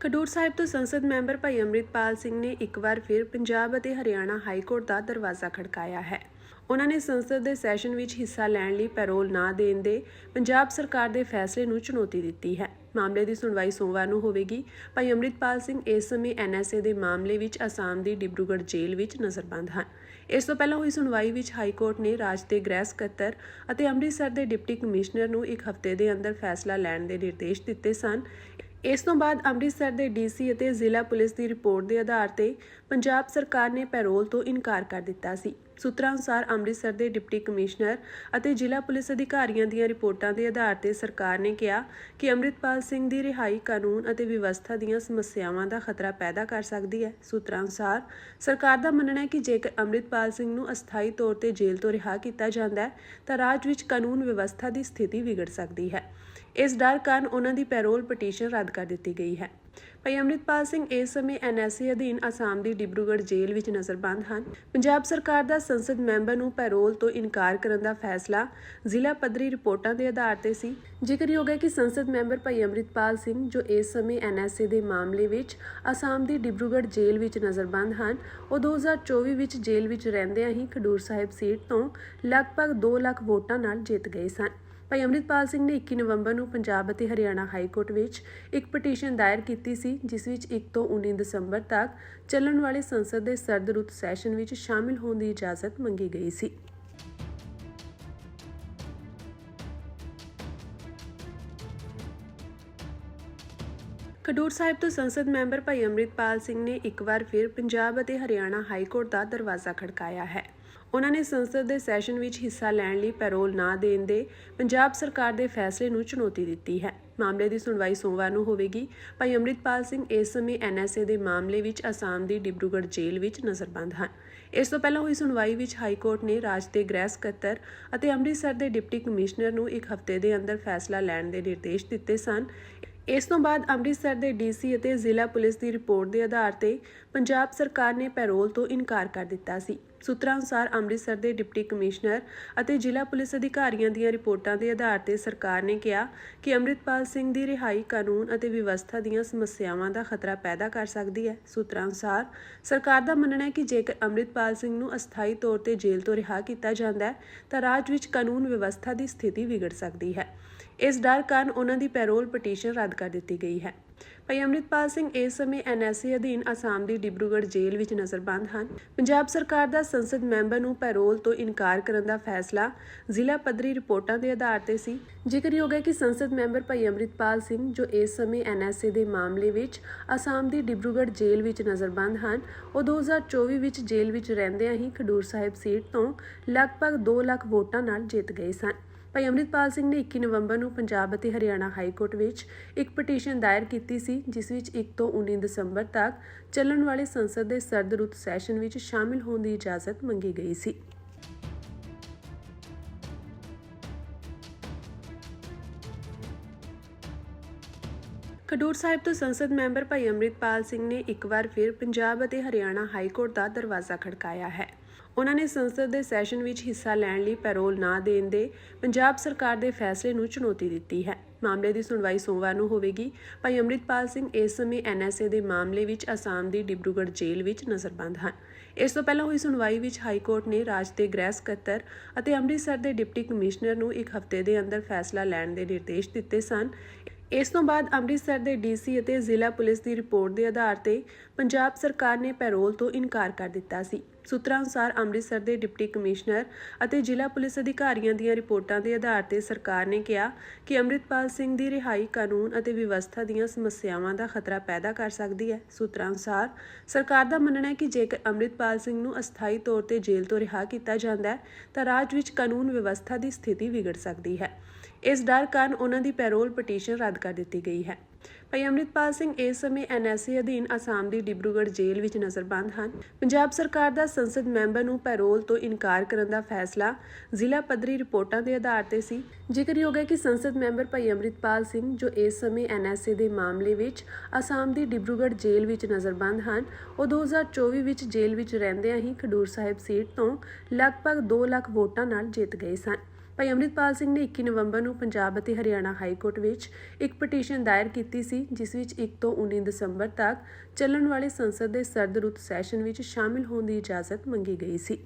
ਖਡੂਰ ਸਾਹਿਬ ਤੋਂ ਸੰਸਦ ਮੈਂਬਰ ਭਾਈ ਅੰਮ੍ਰਿਤਪਾਲ ਸਿੰਘ ਨੇ ਇੱਕ ਵਾਰ ਫਿਰ ਪੰਜਾਬ ਅਤੇ ਹਰਿਆਣਾ ਹਾਈ ਕੋਰਟ ਦਾ ਦਰਵਾਜ਼ਾ ਖੜਕਾਇਆ ਹੈ। ਉਹਨਾਂ ਨੇ ਸੰਸਦ ਦੇ ਸੈਸ਼ਨ ਵਿੱਚ ਹਿੱਸਾ ਲੈਣ ਲਈ ਪੈਰੋਲ ਨਾ ਦੇਣ ਦੇ ਪੰਜਾਬ ਸਰਕਾਰ ਦੇ ਫੈਸਲੇ ਨੂੰ ਚੁਣੌਤੀ ਦਿੱਤੀ ਹੈ। ਮਾਮਲੇ ਦੀ ਸੁਣਵਾਈ ਸੋਮਵਾਰ ਨੂੰ ਹੋਵੇਗੀ। ਭਾਈ ਅੰਮ੍ਰਿਤਪਾਲ ਸਿੰਘ ਇਸ ਸਮੇਂ ਐਨਐਸਏ ਦੇ ਮਾਮਲੇ ਵਿੱਚ ਅਸਾਮ ਦੀ ਡਿਬਰੂਗੜ੍ਹ ਜੇਲ੍ਹ ਵਿੱਚ ਨਜ਼ਰਬੰਦ ਹਨ। ਇਸ ਤੋਂ ਪਹਿਲਾਂ ਹੋਈ ਸੁਣਵਾਈ ਵਿੱਚ ਹਾਈ ਕੋਰਟ ਨੇ ਰਾਜ ਦੇ ਗ੍ਰਹਿ ਸਕੱਤਰ ਅਤੇ ਅੰਮ੍ਰਿਤਸਰ ਦੇ ਡਿਪਟੀ ਕਮਿਸ਼ਨਰ ਨੂੰ ਇੱਕ ਹਫ਼ਤੇ ਦੇ ਅੰਦਰ ਫੈਸਲਾ ਲੈਣ ਦੇ ਨਿਰਦੇਸ਼ ਦਿੱਤੇ ਸਨ। ਇਸ ਤੋਂ ਬਾਅਦ ਅੰਮ੍ਰਿਤਸਰ ਦੇ ਡੀਸੀ ਅਤੇ ਜ਼ਿਲ੍ਹਾ ਪੁਲਿਸ ਦੀ ਰਿਪੋਰਟ ਦੇ ਆਧਾਰ ਤੇ ਪੰਜਾਬ ਸਰਕਾਰ ਨੇ ਪੈਰੋਲ ਤੋਂ ਇਨਕਾਰ ਕਰ ਦਿੱਤਾ ਸੀ। ਸੂਤਰਾਂ ਅਨੁਸਾਰ ਅੰਮ੍ਰਿਤਸਰ ਦੇ ਡਿਪਟੀ ਕਮਿਸ਼ਨਰ ਅਤੇ ਜ਼ਿਲ੍ਹਾ ਪੁਲਿਸ ਅਧਿਕਾਰੀਆਂ ਦੀਆਂ ਰਿਪੋਰਟਾਂ ਦੇ ਆਧਾਰ ਤੇ ਸਰਕਾਰ ਨੇ ਕਿਹਾ ਕਿ ਅੰਮ੍ਰਿਤਪਾਲ ਸਿੰਘ ਦੀ ਰਿਹਾਈ ਕਾਨੂੰਨ ਅਤੇ ਵਿਵਸਥਾ ਦੀਆਂ ਸਮੱਸਿਆਵਾਂ ਦਾ ਖਤਰਾ ਪੈਦਾ ਕਰ ਸਕਦੀ ਹੈ। ਸੂਤਰਾਂ ਅਨੁਸਾਰ ਸਰਕਾਰ ਦਾ ਮੰਨਣਾ ਹੈ ਕਿ ਜੇਕਰ ਅੰਮ੍ਰਿਤਪਾਲ ਸਿੰਘ ਨੂੰ ਅਸਥਾਈ ਤੌਰ ਤੇ ਜੇਲ੍ਹ ਤੋਂ ਰਿਹਾ ਕੀਤਾ ਜਾਂਦਾ ਹੈ, ਤਾਂ ਰਾਜ ਵਿੱਚ ਕਾਨੂੰਨ ਵਿਵਸਥਾ ਦੀ ਸਥਿਤੀ ਵਿਗੜ ਸਕਦੀ ਹੈ। ਇਸ ਡਰ ਕਾਰਨ ਉਹਨਾਂ ਦੀ ਪੈਰੋਲ ਪਟੀਸ਼ਨ ਰੱਦ ਕਰ ਦਿੱਤੀ ਗਈ ਹੈ। ਭਾਈ ਅੰਮ੍ਰਿਤਪਾਲ ਸਿੰਘ ਇਸ ਸਮੇਂ ਐਨਐਸਏ ਅਧੀਨ ਅਸਾਮ ਦੀ ਡਿਬਰੂਗੜ੍ਹ ਜੇਲ੍ਹ ਵਿੱਚ ਨਜ਼ਰਬੰਦ ਹਨ। ਪੰਜਾਬ ਸਰਕਾਰ ਦਾ ਸੰਸਦ ਮੈਂਬਰ ਨੂੰ ਪੈਰੋਲ ਤੋਂ ਇਨਕਾਰ ਕਰਨ ਦਾ ਫੈਸਲਾ ਜ਼ਿਲ੍ਹਾ ਪੱਧਰੀ ਰਿਪੋਰਟਾਂ ਦੇ ਆਧਾਰ ਤੇ ਸੀ। ਜ਼ਿਕਰਯੋਗ ਹੈ ਕਿ ਸੰਸਦ ਮੈਂਬਰ ਭਾਈ ਅੰਮ੍ਰਿਤਪਾਲ ਸਿੰਘ ਜੋ ਇਸ ਸਮੇਂ ਐਨਐਸਏ ਦੇ ਮਾਮਲੇ ਵਿੱਚ ਅਸਾਮ ਦੀ ਡਿਬਰੂਗੜ੍ਹ ਜੇਲ੍ਹ ਵਿੱਚ ਨਜ਼ਰਬੰਦ ਹਨ, ਉਹ 2024 ਵਿੱਚ ਜੇਲ੍ਹ ਵਿੱਚ ਰਹਿੰਦਿਆਂ ਹੀ ਖਡੂਰ ਸਾਹਿਬ ਸੀਟ ਤੋਂ ਲਗਭਗ 2 ਲੱਖ ਵੋਟਾਂ ਨਾਲ ਜਿੱਤ ਗਏ ਸਨ। ਭਾਈ ਅੰਮ੍ਰਿਤਪਾਲ ਸਿੰਘ ਨੇ 21 ਨਵੰਬਰ ਨੂੰ ਪੰਜਾਬ ਅਤੇ ਹਰਿਆਣਾ ਹਾਈ ਕੋਰਟ ਵਿੱਚ ਇੱਕ ਪਟੀਸ਼ਨ ਦਾਇਰ ਕੀਤੀ ਸੀ, ਜਿਸ ਵਿੱਚ 1 ਤੋਂ 19 ਦਸੰਬਰ ਤੱਕ ਚੱਲਣ ਵਾਲੇ ਸੰਸਦ ਦੇ ਸਰਦ ਰੁੱਤ ਸੈਸ਼ਨ ਵਿੱਚ ਸ਼ਾਮਿਲ ਹੋਣ ਦੀ ਇਜਾਜ਼ਤ ਮੰਗੀ ਗਈ ਸੀ। ਖਡੂਰ ਸਾਹਿਬ ਤੋਂ ਸੰਸਦ ਮੈਂਬਰ ਭਾਈ ਅੰਮ੍ਰਿਤਪਾਲ ਸਿੰਘ ਨੇ ਇੱਕ ਵਾਰ ਫਿਰ ਪੰਜਾਬ ਅਤੇ ਹਰਿਆਣਾ ਹਾਈ ਕੋਰਟ ਦਾ ਦਰਵਾਜ਼ਾ ਖੜਕਾਇਆ ਹੈ। ਉਹਨਾਂ ਨੇ ਸੰਸਦ ਦੇ ਸੈਸ਼ਨ ਵਿੱਚ ਹਿੱਸਾ ਲੈਣ ਲਈ ਪੈਰੋਲ ਨਾ ਦੇਣ ਦੇ ਪੰਜਾਬ ਸਰਕਾਰ ਦੇ ਫੈਸਲੇ ਨੂੰ ਚੁਣੌਤੀ ਦਿੱਤੀ ਹੈ। ਮਾਮਲੇ ਦੀ ਸੁਣਵਾਈ ਸੋਮਵਾਰ ਨੂੰ ਹੋਵੇਗੀ। ਭਾਈ ਅੰਮ੍ਰਿਤਪਾਲ ਸਿੰਘ ਇਸ ਸਮੇਂ ਐਨਐਸਏ ਦੇ ਮਾਮਲੇ ਵਿੱਚ ਅਸਾਮ ਦੀ ਡਿਬਰੂਗੜ੍ਹ ਜੇਲ੍ਹ ਵਿੱਚ ਨਜ਼ਰਬੰਦ ਹਨ। ਇਸ ਤੋਂ ਪਹਿਲਾਂ ਹੋਈ ਸੁਣਵਾਈ ਵਿੱਚ ਹਾਈ ਕੋਰਟ ਨੇ ਰਾਜ ਦੇ ਗ੍ਰਹਿ ਸਕੱਤਰ ਅਤੇ ਅੰਮ੍ਰਿਤਸਰ ਦੇ ਡਿਪਟੀ ਕਮਿਸ਼ਨਰ ਨੂੰ ਇੱਕ ਹਫ਼ਤੇ ਦੇ ਅੰਦਰ ਫੈਸਲਾ ਲੈਣ ਦੇ ਨਿਰਦੇਸ਼ ਦਿੱਤੇ ਸਨ। ਇਸ ਤੋਂ ਬਾਅਦ ਅੰਮ੍ਰਿਤਸਰ ਦੇ ਡੀਸੀ ਅਤੇ ਜ਼ਿਲ੍ਹਾ ਪੁਲਿਸ ਦੀ ਰਿਪੋਰਟ ਦੇ ਆਧਾਰ ਤੇ ਪੰਜਾਬ ਸਰਕਾਰ ਨੇ ਪੈਰੋਲ ਤੋਂ ਇਨਕਾਰ ਕਰ ਦਿੱਤਾ ਸੀ। ਸੂਤਰਾਂ ਅਨੁਸਾਰ ਅੰਮ੍ਰਿਤਸਰ ਦੇ ਡਿਪਟੀ ਕਮਿਸ਼ਨਰ ਅਤੇ ਜ਼ਿਲ੍ਹਾ ਪੁਲਿਸ ਅਧਿਕਾਰੀਆਂ ਦੀਆਂ ਰਿਪੋਰਟਾਂ ਦੇ ਆਧਾਰ ਤੇ ਸਰਕਾਰ ਨੇ ਕਿਹਾ ਕਿ ਅੰਮ੍ਰਿਤਪਾਲ ਸਿੰਘ ਦੀ ਰਿਹਾਈ ਕਾਨੂੰਨ ਅਤੇ ਵਿਵਸਥਾ ਦੀਆਂ ਸਮੱਸਿਆਵਾਂ ਦਾ ਖਤਰਾ ਪੈਦਾ ਕਰ ਸਕਦੀ ਹੈ। ਸੂਤਰਾਂ ਅਨੁਸਾਰ ਸਰਕਾਰ ਦਾ ਮੰਨਣਾ ਹੈ ਕਿ ਜੇਕਰ ਅੰਮ੍ਰਿਤਪਾਲ ਸਿੰਘ ਨੂੰ ਅਸਥਾਈ ਤੌਰ ਤੇ ਜੇਲ੍ਹ ਤੋਂ ਰਿਹਾ ਕੀਤਾ ਜਾਂਦਾ ਹੈ, ਤਾਂ ਰਾਜ ਵਿੱਚ ਕਾਨੂੰਨ ਵਿਵਸਥਾ ਦੀ ਸਥਿਤੀ ਵਿਗੜ ਸਕਦੀ ਹੈ। ਇਸ ਡਰ ਕਾਰਨ ਉਹਨਾਂ ਦੀ ਪੈਰੋਲ ਪਟੀਸ਼ਨ ਰੱਦ ਕਰ ਦਿੱਤੀ ਗਈ ਹੈ। ਭਾਈ ਅੰਮ੍ਰਿਤਪਾਲ ਸਿੰਘ ਇਸ ਸਮੇਂ ਐਨਐਸਏ ਅਧੀਨ ਅਸਾਮ ਦੀ ਡਿਬਰੂਗੜ੍ਹ ਜੇਲ੍ਹ ਵਿੱਚ ਨਜ਼ਰਬੰਦ ਹਨ। ਪੰਜਾਬ ਸਰਕਾਰ ਦਾ ਸੰਸਦ ਮੈਂਬਰ ਨੂੰ ਪੈਰੋਲ ਤੋਂ ਇਨਕਾਰ ਕਰਨ ਦਾ ਫੈਸਲਾ ਜ਼ਿਲ੍ਹਾ ਪੱਧਰੀ ਰਿਪੋਰਟਾਂ ਦੇ ਆਧਾਰ ਤੇ ਸੀ। ਜ਼ਿਕਰਯੋਗ ਹੈ ਕਿ ਸੰਸਦ ਮੈਂਬਰ ਭਾਈ ਅੰਮ੍ਰਿਤਪਾਲ ਸਿੰਘ ਜੋ ਇਸ ਸਮੇਂ ਐਨਐਸਏ ਦੇ ਮਾਮਲੇ ਵਿੱਚ ਅਸਾਮ ਦੀ ਡਿਬਰੂਗੜ੍ਹ ਜੇਲ੍ਹ ਵਿੱਚ ਨਜ਼ਰਬੰਦ ਹਨ, ਉਹ 2024 ਵਿੱਚ ਜੇਲ੍ਹ ਵਿੱਚ ਰਹਿੰਦਿਆਂ ਹੀ ਖਡੂਰ ਸਾਹਿਬ ਸੀਟ ਤੋਂ ਲਗਭਗ 2 ਲੱਖ ਵੋਟਾਂ ਨਾਲ ਜਿੱਤ ਗਏ ਸਨ। ਭਾਈ ਅੰਮ੍ਰਿਤਪਾਲ ਸਿੰਘ ਨੇ 21 ਨਵੰਬਰ ਨੂੰ ਪੰਜਾਬ ਅਤੇ ਹਰਿਆਣਾ ਹਾਈ ਕੋਰਟ ਵਿੱਚ ਇੱਕ ਪਟੀਸ਼ਨ ਦਾਇਰ ਕੀਤੀ ਸੀ, ਜਿਸ ਵਿੱਚ 1 ਤੋਂ 19 ਦਸੰਬਰ ਤੱਕ ਚੱਲਣ ਵਾਲੇ ਸੰਸਦ ਦੇ ਸਰਦ ਰੁੱਤ ਸੈਸ਼ਨ ਵਿੱਚ ਸ਼ਾਮਿਲ ਹੋਣ ਦੀ ਇਜਾਜ਼ਤ ਮੰਗੀ ਗਈ ਸੀ। ਖਡੂਰ ਸਾਹਿਬ ਤੋਂ ਸੰਸਦ ਮੈਂਬਰ ਭਾਈ ਅੰਮ੍ਰਿਤਪਾਲ ਸਿੰਘ ਨੇ ਇੱਕ ਵਾਰ ਫਿਰ ਪੰਜਾਬ ਅਤੇ ਹਰਿਆਣਾ ਹਾਈ ਕੋਰਟ ਦਾ ਦਰਵਾਜ਼ਾ ਖੜਕਾਇਆ ਹੈ। ਉਹਨਾਂ ਨੇ ਸੰਸਦ ਦੇ ਸੈਸ਼ਨ ਵਿੱਚ ਹਿੱਸਾ ਲੈਣ ਲਈ ਪੈਰੋਲ ਨਾ ਦੇਣ ਦੇ ਪੰਜਾਬ ਸਰਕਾਰ ਦੇ ਫੈਸਲੇ ਨੂੰ ਚੁਣੌਤੀ ਦਿੱਤੀ ਹੈ। ਮਾਮਲੇ ਦੀ ਸੁਣਵਾਈ ਸੋਮਵਾਰ ਨੂੰ ਹੋਵੇਗੀ। ਭਾਈ ਅੰਮ੍ਰਿਤਪਾਲ ਸਿੰਘ ਇਸ ਸਮੇਂ ਐਨਐਸਏ ਦੇ ਮਾਮਲੇ ਵਿੱਚ ਅਸਾਮ ਦੀ ਡਿਬਰੂਗੜ੍ਹ ਜੇਲ੍ਹ ਵਿੱਚ ਨਜ਼ਰਬੰਦ ਹਨ। ਇਸ ਤੋਂ ਪਹਿਲਾਂ ਹੋਈ ਸੁਣਵਾਈ ਵਿੱਚ ਹਾਈ ਕੋਰਟ ਨੇ ਰਾਜ ਦੇ ਗ੍ਰਹਿ ਸਕੱਤਰ ਅਤੇ ਅੰਮ੍ਰਿਤਸਰ ਦੇ ਡਿਪਟੀ ਕਮਿਸ਼ਨਰ ਨੂੰ ਇੱਕ ਹਫ਼ਤੇ ਦੇ ਅੰਦਰ ਫੈਸਲਾ ਲੈਣ ਦੇ ਨਿਰਦੇਸ਼ ਦਿੱਤੇ ਸਨ। ਇਸ ਤੋਂ ਬਾਅਦ ਅੰਮ੍ਰਿਤਸਰ ਦੇ ਡੀਸੀ ਅਤੇ ਜ਼ਿਲ੍ਹਾ ਪੁਲਿਸ ਦੀ ਰਿਪੋਰਟ ਦੇ ਆਧਾਰ ਤੇ ਪੰਜਾਬ ਸਰਕਾਰ ਨੇ ਪੈਰੋਲ ਤੋਂ ਇਨਕਾਰ ਕਰ ਦਿੱਤਾ ਸੀ। ਸੂਤਰਾਂ ਅਨੁਸਾਰ ਅੰਮ੍ਰਿਤਸਰ ਦੇ ਡਿਪਟੀ ਕਮਿਸ਼ਨਰ ਅਤੇ ਜ਼ਿਲ੍ਹਾ ਪੁਲਿਸ ਅਧਿਕਾਰੀਆਂ ਦੀਆਂ ਰਿਪੋਰਟਾਂ ਦੇ ਆਧਾਰ ਤੇ ਸਰਕਾਰ ਨੇ ਕਿਹਾ ਕਿ ਅੰਮ੍ਰਿਤਪਾਲ ਸਿੰਘ ਦੀ ਰਿਹਾਈ ਕਾਨੂੰਨ ਅਤੇ ਵਿਵਸਥਾ ਦੀਆਂ ਸਮੱਸਿਆਵਾਂ ਦਾ ਖਤਰਾ ਪੈਦਾ ਕਰ ਸਕਦੀ ਹੈ। ਸੂਤਰਾਂ ਅਨੁਸਾਰ ਸਰਕਾਰ ਦਾ ਮੰਨਣਾ ਹੈ ਕਿ ਜੇਕਰ ਅੰਮ੍ਰਿਤਪਾਲ ਸਿੰਘ ਨੂੰ ਅਸਥਾਈ ਤੌਰ ਤੇ ਜੇਲ੍ਹ ਤੋਂ ਰਿਹਾ ਕੀਤਾ ਜਾਂਦਾ ਹੈ, ਤਾਂ ਰਾਜ ਵਿੱਚ ਕਾਨੂੰਨ ਵਿਵਸਥਾ ਦੀ ਸਥਿਤੀ ਵਿਗੜ ਸਕਦੀ ਹੈ। ਇਸ ਡਰ ਕਾਰਨ ਉਹਨਾਂ ਦੀ ਪੈਰੋਲ ਪਟੀਸ਼ਨ ਰੱਦ ਕਰ ਦਿੱਤੀ ਗਈ ਹੈ। ਭਾਈ ਅੰਮ੍ਰਿਤਪਾਲ ਸਿੰਘ ਇਸ ਸਮੇਂ ਐਨਐਸਏ ਅਧੀਨ ਅਸਾਮ ਦੀ ਡਿਬਰੂਗੜ੍ਹ ਜੇਲ੍ਹ ਵਿੱਚ ਨਜ਼ਰਬੰਦ ਹਨ। ਪੰਜਾਬ ਸਰਕਾਰ ਦਾ ਸੰਸਦ ਮੈਂਬਰ ਨੂੰ ਪੈਰੋਲ ਤੋਂ ਇਨਕਾਰ ਕਰਨ ਦਾ ਫੈਸਲਾ ਜ਼ਿਲ੍ਹਾ ਪੱਧਰੀ ਰਿਪੋਰਟਾਂ ਦੇ ਆਧਾਰ ਤੇ ਸੀ। ਜ਼ਿਕਰਯੋਗ ਹੈ ਕਿ ਸੰਸਦ ਮੈਂਬਰ ਭਾਈ ਅੰਮ੍ਰਿਤਪਾਲ ਸਿੰਘ ਜੋ ਇਸ ਸਮੇਂ ਐਨਐਸਏ ਦੇ ਮਾਮਲੇ ਵਿੱਚ ਅਸਾਮ ਦੀ ਡਿਬਰੂਗੜ੍ਹ ਜੇਲ੍ਹ ਵਿੱਚ ਨਜ਼ਰਬੰਦ ਹਨ, ਉਹ 2024 ਵਿੱਚ ਜੇਲ੍ਹ ਵਿੱਚ ਰਹਿੰਦਿਆਂ ਹੀ ਖਡੂਰ ਸਾਹਿਬ ਸੀਟ ਤੋਂ ਲਗਭਗ 2 ਲੱਖ ਵੋਟਾਂ ਨਾਲ ਜਿੱਤ ਗਏ ਸਨ। ਭਾਈ ਅੰਮ੍ਰਿਤਪਾਲ ਸਿੰਘ ਨੇ 21 ਨਵੰਬਰ ਨੂੰ ਪੰਜਾਬ ਅਤੇ ਹਰਿਆਣਾ ਹਾਈ ਕੋਰਟ ਵਿੱਚ ਇੱਕ ਪਟੀਸ਼ਨ ਦਾਇਰ ਕੀਤੀ ਸੀ, ਜਿਸ ਵਿੱਚ 1 ਤੋਂ 19 ਦਸੰਬਰ ਤੱਕ ਚੱਲਣ ਵਾਲੇ ਸੰਸਦ ਦੇ ਸਰਦ ਰੁੱਤ ਸੈਸ਼ਨ ਵਿੱਚ ਸ਼ਾਮਿਲ ਹੋਣ ਦੀ ਇਜਾਜ਼ਤ ਮੰਗੀ ਗਈ ਸੀ।